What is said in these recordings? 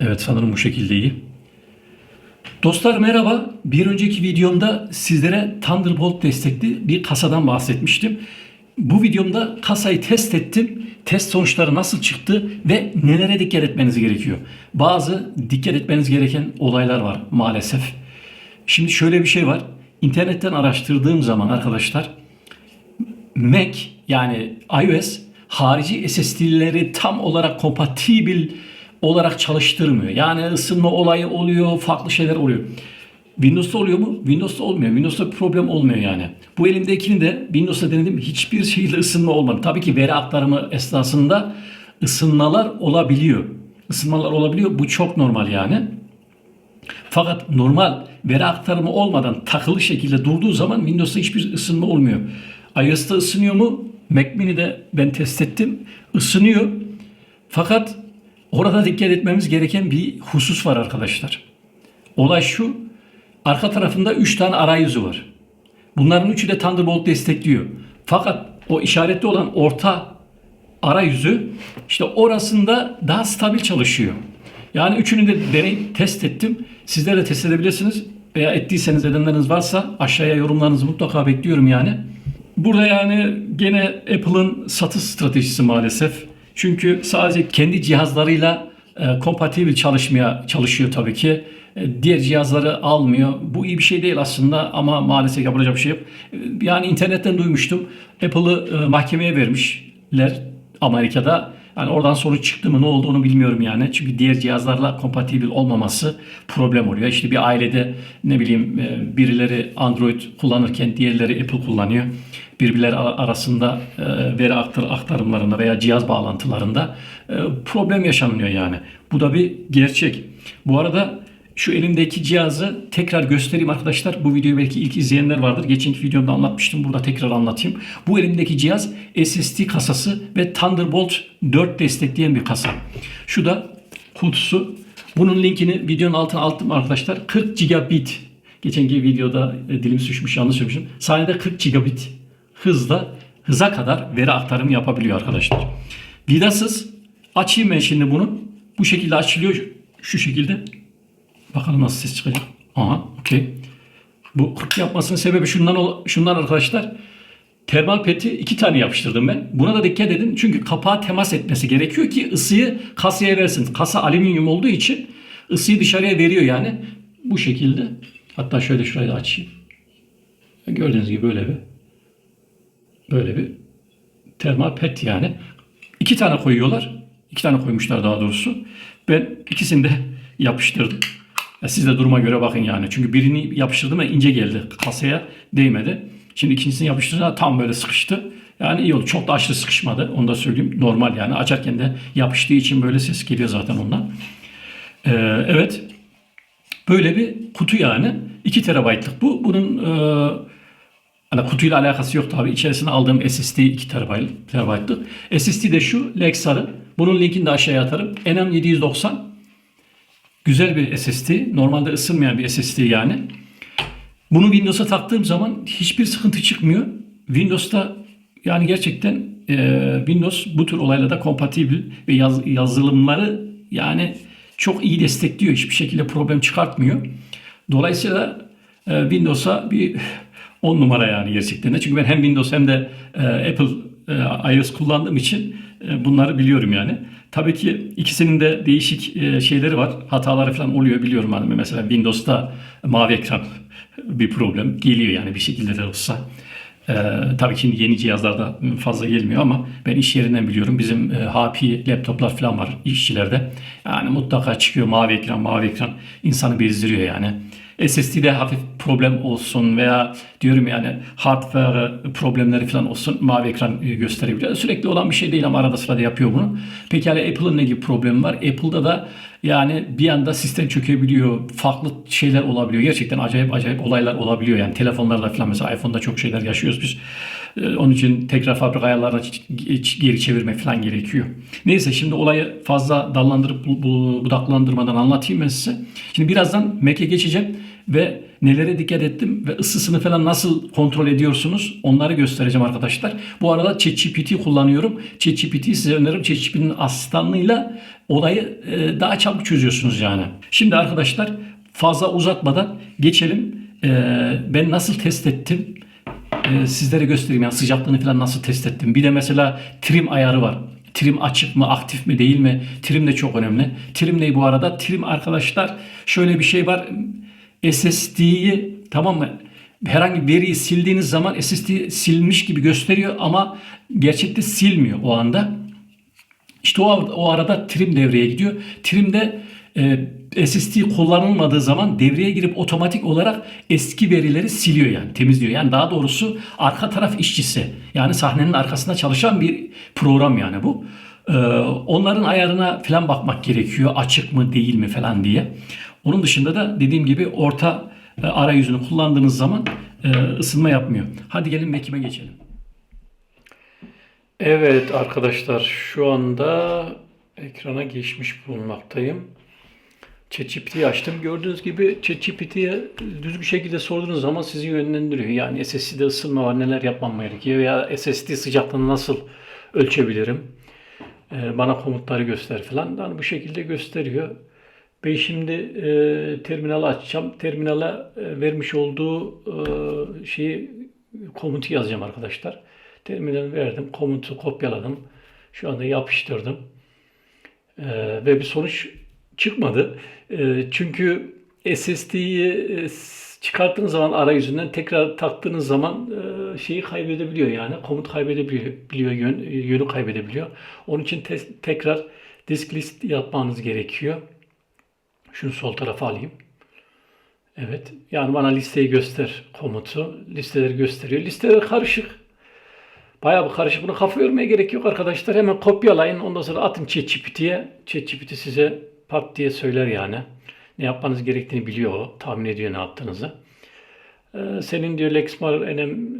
Evet sanırım bu şekilde iyi. Dostlar merhaba. Bir önceki videomda sizlere Thunderbolt destekli bir kasadan bahsetmiştim. Bu videomda kasayı test ettim. Test sonuçları nasıl çıktı ve nelere dikkat etmeniz gerekiyor. Bazı dikkat etmeniz gereken olaylar var maalesef. Şimdi şöyle bir şey var. İnternetten araştırdığım zaman arkadaşlar Mac yani iOS harici SSD'leri tam olarak kompatibil olarak çalıştırmıyor. Yani ısınma olayı oluyor, farklı şeyler oluyor. Windows'ta oluyor mu? Windows'ta olmuyor. Windows'ta problem olmuyor yani. Bu elimdekini de Windows'ta denedim. Hiçbir şekilde ısınma olmadı. Tabii ki veri aktarımı esnasında ısınmalar olabiliyor. Isınmalar olabiliyor. Bu çok normal yani. Fakat normal veri aktarımı olmadan takılı şekilde durduğu zaman Windows'ta hiçbir ısınma olmuyor. iOS'ta ısınıyor mu? Mac Mini'de ben test ettim. Isınıyor. Fakat orada dikkat etmemiz gereken bir husus var arkadaşlar. Olay şu. Arka tarafında 3 tane arayüzü var. Bunların üçü de Thunderbolt destekliyor. Fakat o işaretli olan orta arayüzü işte orasında daha stabil çalışıyor. Yani üçünü de deneyip test ettim. Sizler de test edebilirsiniz. Veya ettiyseniz edenleriniz varsa aşağıya yorumlarınızı mutlaka bekliyorum yani. Burada yani gene Apple'ın satış stratejisi maalesef. Çünkü sadece kendi cihazlarıyla e, kompatibil çalışmaya çalışıyor tabii ki. E, diğer cihazları almıyor. Bu iyi bir şey değil aslında ama maalesef yapılacak bir şey yok. E, Yani internetten duymuştum. Apple'ı e, mahkemeye vermişler Amerika'da. Yani oradan sonuç çıktı mı ne oldu onu bilmiyorum yani. Çünkü diğer cihazlarla kompatibil olmaması problem oluyor. İşte bir ailede ne bileyim e, birileri Android kullanırken diğerleri Apple kullanıyor. Birbirleri ar- arasında e, veri aktar aktarımlarında veya cihaz bağlantılarında e, problem yaşanıyor yani. Bu da bir gerçek. Bu arada şu elimdeki cihazı tekrar göstereyim arkadaşlar. Bu videoyu belki ilk izleyenler vardır. Geçenki videomda anlatmıştım. Burada tekrar anlatayım. Bu elimdeki cihaz SSD kasası ve Thunderbolt 4 destekleyen bir kasa. Şu da kutusu. Bunun linkini videonun altına attım arkadaşlar. 40 gigabit. Geçenki videoda e, dilim sürçmüş yanlış söylemişim. Saniyede 40 gigabit hızla hıza kadar veri aktarımı yapabiliyor arkadaşlar. Vidasız açayım ben şimdi bunu. Bu şekilde açılıyor. Şu şekilde. Bakalım nasıl ses çıkacak. Aha, okey. Bu 40 yapmasının sebebi şundan şundan arkadaşlar. Termal peti iki tane yapıştırdım ben. Buna da dikkat edin. Çünkü kapağa temas etmesi gerekiyor ki ısıyı kasaya versin. Kasa alüminyum olduğu için ısıyı dışarıya veriyor yani. Bu şekilde. Hatta şöyle şurayı da açayım. Gördüğünüz gibi böyle bir böyle bir termal pet yani. İki tane koyuyorlar. İki tane koymuşlar daha doğrusu. Ben ikisini de yapıştırdım. Ya siz de duruma göre bakın yani. Çünkü birini yapıştırdım ve ince geldi. Kasaya değmedi. Şimdi ikincisini yapıştırınca tam böyle sıkıştı. Yani iyi oldu. Çok da aşırı sıkışmadı. Onu da söyleyeyim. Normal yani. Açarken de yapıştığı için böyle ses geliyor zaten ondan. Ee, evet. Böyle bir kutu yani. 2 terabaytlık bu. Bunun e, hani kutuyla alakası yok tabii. İçerisine aldığım SSD 2 terabaytlık. terabaytlık. SSD de şu. Lexar'ın. Bunun linkini de aşağıya atarım. NM790 Güzel bir SSD. Normalde ısınmayan bir SSD yani. Bunu Windows'a taktığım zaman hiçbir sıkıntı çıkmıyor. Windows'ta yani gerçekten e, Windows bu tür olaylarda kompatibil ve yaz- yazılımları yani çok iyi destekliyor. Hiçbir şekilde problem çıkartmıyor. Dolayısıyla e, Windows'a bir 10 numara yani gerçekten de. Çünkü ben hem Windows hem de e, Apple iOS kullandığım için e, bunları biliyorum yani. Tabii ki ikisinin de değişik e, şeyleri var. Hataları falan oluyor biliyorum. Hani mesela Windows'ta mavi ekran bir problem geliyor yani bir şekilde de olsa. Tabii ki yeni cihazlarda fazla gelmiyor ama ben iş yerinden biliyorum. Bizim e, HP laptoplar falan var işçilerde. Yani mutlaka çıkıyor mavi ekran, mavi ekran insanı bezdiriyor yani. SSD'de hafif problem olsun veya diyorum yani hardware problemleri falan olsun mavi ekran e, gösterebiliyor. Sürekli olan bir şey değil ama arada sırada yapıyor bunu. Pekala Apple'ın ne gibi problemi var? Apple'da da yani bir anda sistem çökebiliyor. Farklı şeyler olabiliyor. Gerçekten acayip acayip olaylar olabiliyor. Yani telefonlarda falan mesela iPhone'da çok şeyler yaşıyoruz biz. Ee, Onun için tekrar fabrika ayarlarına geri çevirmek falan gerekiyor. Neyse şimdi olayı fazla dallandırıp bu- bu- budaklandırmadan anlatayım ben size. Şimdi birazdan Mac'e geçeceğim ve nelere dikkat ettim ve ısısını falan nasıl kontrol ediyorsunuz onları göstereceğim arkadaşlar. Bu arada ChatGPT kullanıyorum. ChatGPT size öneririm. ChatGPT'nin asistanlığıyla olayı e, daha çabuk çözüyorsunuz yani. Şimdi arkadaşlar fazla uzatmadan geçelim. E, ben nasıl test ettim? E, sizlere göstereyim yani sıcaklığını falan nasıl test ettim. Bir de mesela trim ayarı var. Trim açık mı, aktif mi, değil mi? Trim de çok önemli. Trim ne bu arada? Trim arkadaşlar şöyle bir şey var. SSD'yi tamam mı? Herhangi bir veriyi sildiğiniz zaman SSD silmiş gibi gösteriyor ama gerçekte silmiyor o anda. İşte o, o arada trim devreye gidiyor. Trimde e, SSD kullanılmadığı zaman devreye girip otomatik olarak eski verileri siliyor yani temizliyor. Yani daha doğrusu arka taraf işçisi yani sahnenin arkasında çalışan bir program yani bu. E, onların ayarına falan bakmak gerekiyor. Açık mı değil mi falan diye. Onun dışında da dediğim gibi orta e, arayüzünü kullandığınız zaman e, ısınma yapmıyor. Hadi gelin Mekim'e geçelim. Evet arkadaşlar şu anda ekrana geçmiş bulunmaktayım. ChatGPT'yi açtım. Gördüğünüz gibi ChatGPT'ye düzgün şekilde sorduğunuz zaman sizi yönlendiriyor. Yani SSD'de ısınma var, neler yapmam gerekiyor veya SSD sıcaklığını nasıl ölçebilirim? Ee, bana komutları göster falan. Yani bu şekilde gösteriyor. Ben şimdi e, terminali açacağım. Terminala e, vermiş olduğu e, şeyi komutu yazacağım arkadaşlar. Terminali verdim. Komutu kopyaladım. Şu anda yapıştırdım. E, ve bir sonuç çıkmadı. E, çünkü SSD'yi e, çıkarttığınız zaman arayüzünden tekrar taktığınız zaman e, şeyi kaybedebiliyor yani. Komut kaybedebiliyor, biliyor, yön, yönü kaybedebiliyor. Onun için te- tekrar disk list yapmanız gerekiyor. Şunu sol tarafa alayım. Evet. Yani bana listeyi göster komutu. Listeleri gösteriyor. Listeler karışık. Bayağı bir karışık. Bunu kafa yormaya gerek yok arkadaşlar. Hemen kopyalayın. Ondan sonra atın ChatGPT'ye. ChatGPT size pat diye söyler yani. Ne yapmanız gerektiğini biliyor o. Tahmin ediyor ne yaptığınızı. Ee, senin diyor Lexmark NM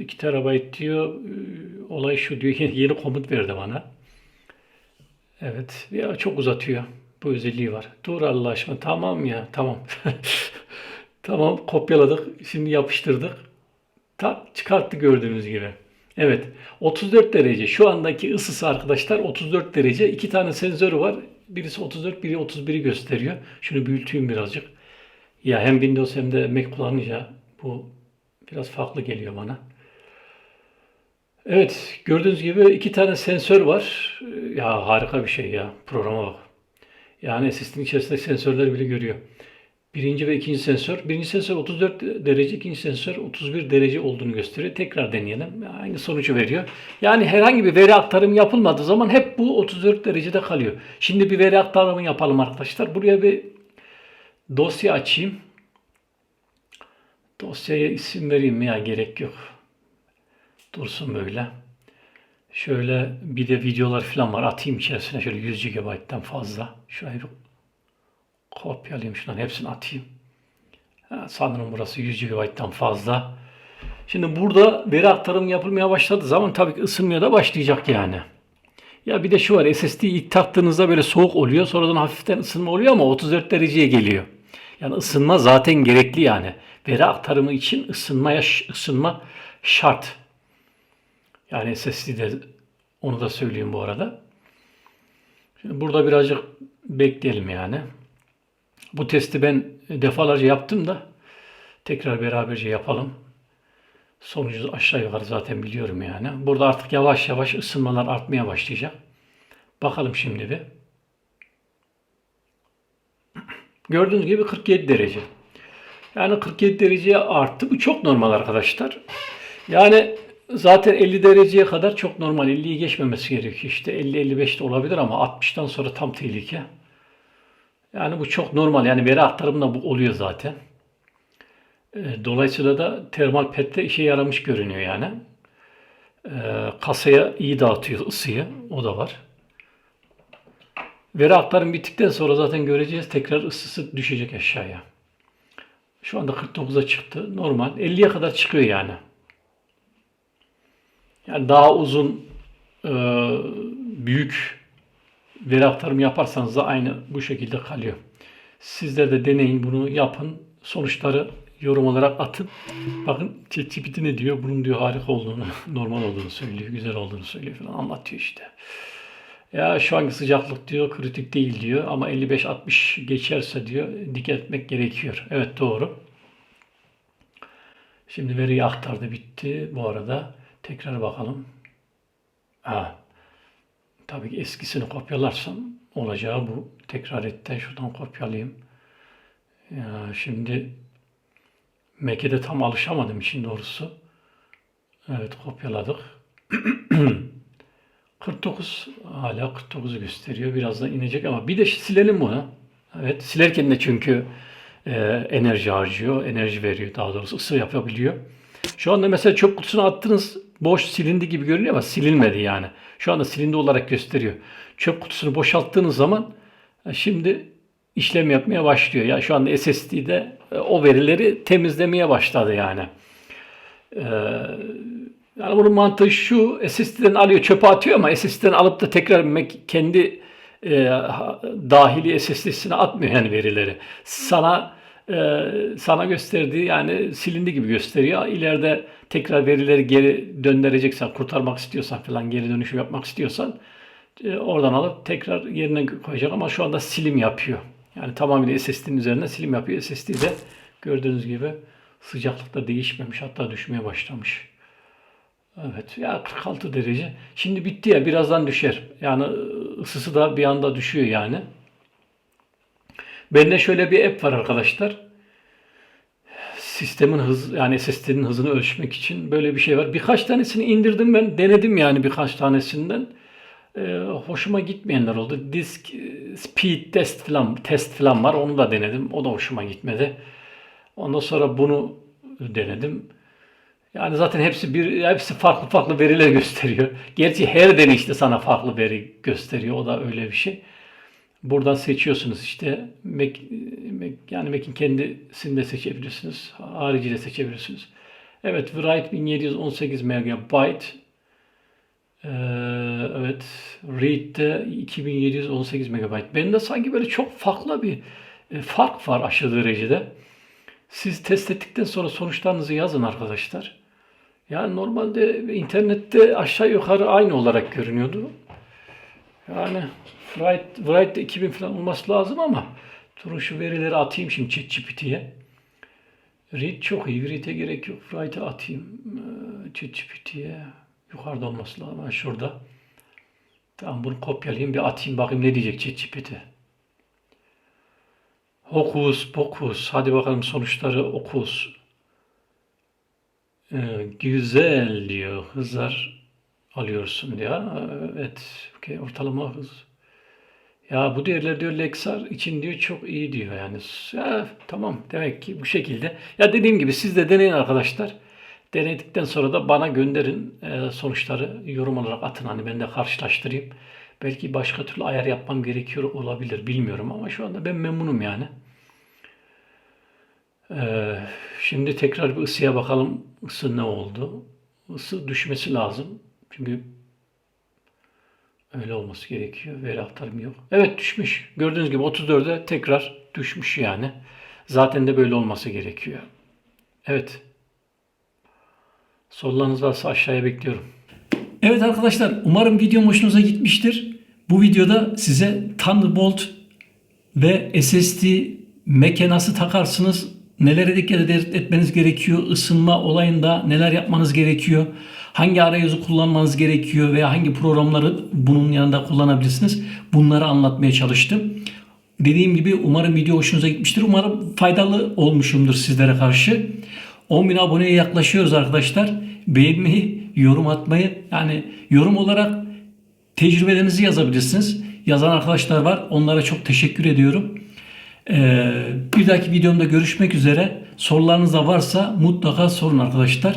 2 TB diyor. Ee, Olay şu diyor. Yeni komut verdi bana. Evet. Ya çok uzatıyor. Bu özelliği var. Dur Allah aşkına. Tamam ya. Tamam. tamam. Kopyaladık. Şimdi yapıştırdık. Tak çıkarttı gördüğünüz gibi. Evet. 34 derece. Şu andaki ısısı arkadaşlar 34 derece. İki tane sensörü var. Birisi 34, biri 31'i gösteriyor. Şunu büyüteyim birazcık. Ya hem Windows hem de Mac kullanınca bu biraz farklı geliyor bana. Evet, gördüğünüz gibi iki tane sensör var. Ya harika bir şey ya. Programa bak. Yani SSD'nin içerisindeki sensörler bile görüyor. Birinci ve ikinci sensör. Birinci sensör 34 derece, ikinci sensör 31 derece olduğunu gösteriyor. Tekrar deneyelim. Aynı sonucu veriyor. Yani herhangi bir veri aktarımı yapılmadığı zaman hep bu 34 derecede kalıyor. Şimdi bir veri aktarımı yapalım arkadaşlar. Buraya bir dosya açayım. Dosyaya isim vereyim mi ya gerek yok. Dursun böyle. Şöyle bir de videolar falan var. Atayım içerisine şöyle 100 GB'den fazla. Şurayı kopyalayayım şunların hepsini atayım. Ha, sanırım burası 100 GB'dan fazla. Şimdi burada veri aktarımı yapılmaya başladığı zaman tabii ki ısınmaya da başlayacak yani. Ya bir de şu var SSD ilk taktığınızda böyle soğuk oluyor. Sonradan hafiften ısınma oluyor ama 34 dereceye geliyor. Yani ısınma zaten gerekli yani. Veri aktarımı için ısınmaya ısınma şart. Yani SSD'de onu da söyleyeyim bu arada. Şimdi burada birazcık bekleyelim yani. Bu testi ben defalarca yaptım da tekrar beraberce yapalım. Sonucu aşağı yukarı zaten biliyorum yani. Burada artık yavaş yavaş ısınmalar artmaya başlayacak. Bakalım şimdi bir. Gördüğünüz gibi 47 derece. Yani 47 dereceye arttı. Bu çok normal arkadaşlar. Yani zaten 50 dereceye kadar çok normal. 50'yi geçmemesi gerekiyor. İşte 50-55 de olabilir ama 60'tan sonra tam tehlike. Yani bu çok normal. Yani veri aktarımında bu oluyor zaten. E, Dolayısıyla da termal pette işe yaramış görünüyor yani. E, Kasaya iyi dağıtıyor ısıyı. O da var. Veri aktarım bittikten sonra zaten göreceğiz. Tekrar ısısı düşecek aşağıya. Şu anda 49'a çıktı. Normal. 50'ye kadar çıkıyor yani. Yani daha uzun e, büyük veri aktarımı yaparsanız da aynı bu şekilde kalıyor. Sizler de deneyin bunu yapın. Sonuçları yorum olarak atın. Bakın ChatGPT ne diyor? Bunun diyor harika olduğunu, normal olduğunu söylüyor, güzel olduğunu söylüyor falan anlatıyor işte. Ya şu anki sıcaklık diyor kritik değil diyor ama 55-60 geçerse diyor dikkat etmek gerekiyor. Evet doğru. Şimdi veriyi aktardı bitti bu arada. Tekrar bakalım. Ha. Tabii ki eskisini kopyalarsam olacağı bu. Tekrar etten şuradan kopyalayayım. Ya şimdi Mac'e tam alışamadım için doğrusu. Evet kopyaladık. 49 hala 49'u gösteriyor. Birazdan inecek ama bir de silelim bunu. Evet silerken de çünkü e, enerji harcıyor, enerji veriyor daha doğrusu ısı yapabiliyor. Şu anda mesela çöp kutusuna attınız boş silindi gibi görünüyor ama silinmedi yani. Şu anda silindi olarak gösteriyor. Çöp kutusunu boşalttığınız zaman e, şimdi işlem yapmaya başlıyor. Ya şu anda SSD'de e, o verileri temizlemeye başladı yani. Ee, yani bunun mantığı şu, SSD'den alıyor çöpe atıyor ama SSD'den alıp da tekrar kendi e, dahili SSD'sine atmıyor yani verileri. Sana e, sana gösterdiği yani silindi gibi gösteriyor. İleride tekrar verileri geri döndüreceksen, kurtarmak istiyorsan falan geri dönüşüm yapmak istiyorsan e, oradan alıp tekrar yerine koyacak ama şu anda silim yapıyor. Yani tamamıyla SSD'nin üzerine silim yapıyor. SSD de gördüğünüz gibi sıcaklıkta değişmemiş hatta düşmeye başlamış. Evet ya 46 derece. Şimdi bitti ya birazdan düşer. Yani ısısı da bir anda düşüyor yani. Bende şöyle bir app var arkadaşlar. Sistemin hız yani SSD'nin hızını ölçmek için böyle bir şey var. Birkaç tanesini indirdim ben. Denedim yani birkaç tanesinden. Ee, hoşuma gitmeyenler oldu. Disk e, speed test falan test falan var. Onu da denedim. O da hoşuma gitmedi. Ondan sonra bunu denedim. Yani zaten hepsi bir hepsi farklı farklı veriler gösteriyor. Gerçi her deneyişte sana farklı veri gösteriyor. O da öyle bir şey. Buradan seçiyorsunuz işte Mac, Mac yani Mac'in kendisini de seçebilirsiniz. Harici de seçebilirsiniz. Evet write 1718 MB. Ee, evet read de 2718 MB. Bende sanki böyle çok farklı bir e, fark var aşırı derecede. Siz test ettikten sonra sonuçlarınızı yazın arkadaşlar. Yani normalde internette aşağı yukarı aynı olarak görünüyordu. Yani Write, Write 2000 falan olması lazım ama durun şu verileri atayım şimdi ChatGPT'ye. Read çok iyi. Read'e gerek yok. Write'e atayım. ChatGPT'ye. Yukarıda olması lazım. Ha, şurada. Tamam bunu kopyalayayım bir atayım bakayım ne diyecek ChatGPT. Hokus pokus. Hadi bakalım sonuçları okus. Ee, güzel diyor. Hızlar alıyorsun diyor. Evet. Okay. Ortalama hız. Ya bu değerler diyor Lexar için diyor çok iyi diyor yani. Ya, tamam demek ki bu şekilde. Ya dediğim gibi siz de deneyin arkadaşlar. Denedikten sonra da bana gönderin e, sonuçları yorum olarak atın hani ben de karşılaştırayım. Belki başka türlü ayar yapmam gerekiyor olabilir bilmiyorum ama şu anda ben memnunum yani. Ee, şimdi tekrar bir ısıya bakalım. Isı ne oldu? Isı düşmesi lazım. Çünkü öyle olması gerekiyor. Veri aktarım yok. Evet düşmüş. Gördüğünüz gibi 34'e tekrar düşmüş yani. Zaten de böyle olması gerekiyor. Evet. Sorularınız varsa aşağıya bekliyorum. Evet arkadaşlar umarım videom hoşunuza gitmiştir. Bu videoda size Thunderbolt ve SSD Mac'e nasıl takarsınız, nelere dikkat etmeniz gerekiyor, ısınma olayında neler yapmanız gerekiyor, hangi arayüzü kullanmanız gerekiyor veya hangi programları bunun yanında kullanabilirsiniz bunları anlatmaya çalıştım. Dediğim gibi umarım video hoşunuza gitmiştir. Umarım faydalı olmuşumdur sizlere karşı. 10.000 aboneye yaklaşıyoruz arkadaşlar. Beğenmeyi, yorum atmayı yani yorum olarak tecrübelerinizi yazabilirsiniz. Yazan arkadaşlar var. Onlara çok teşekkür ediyorum. Ee, bir dahaki videomda görüşmek üzere. Sorularınız da varsa mutlaka sorun arkadaşlar.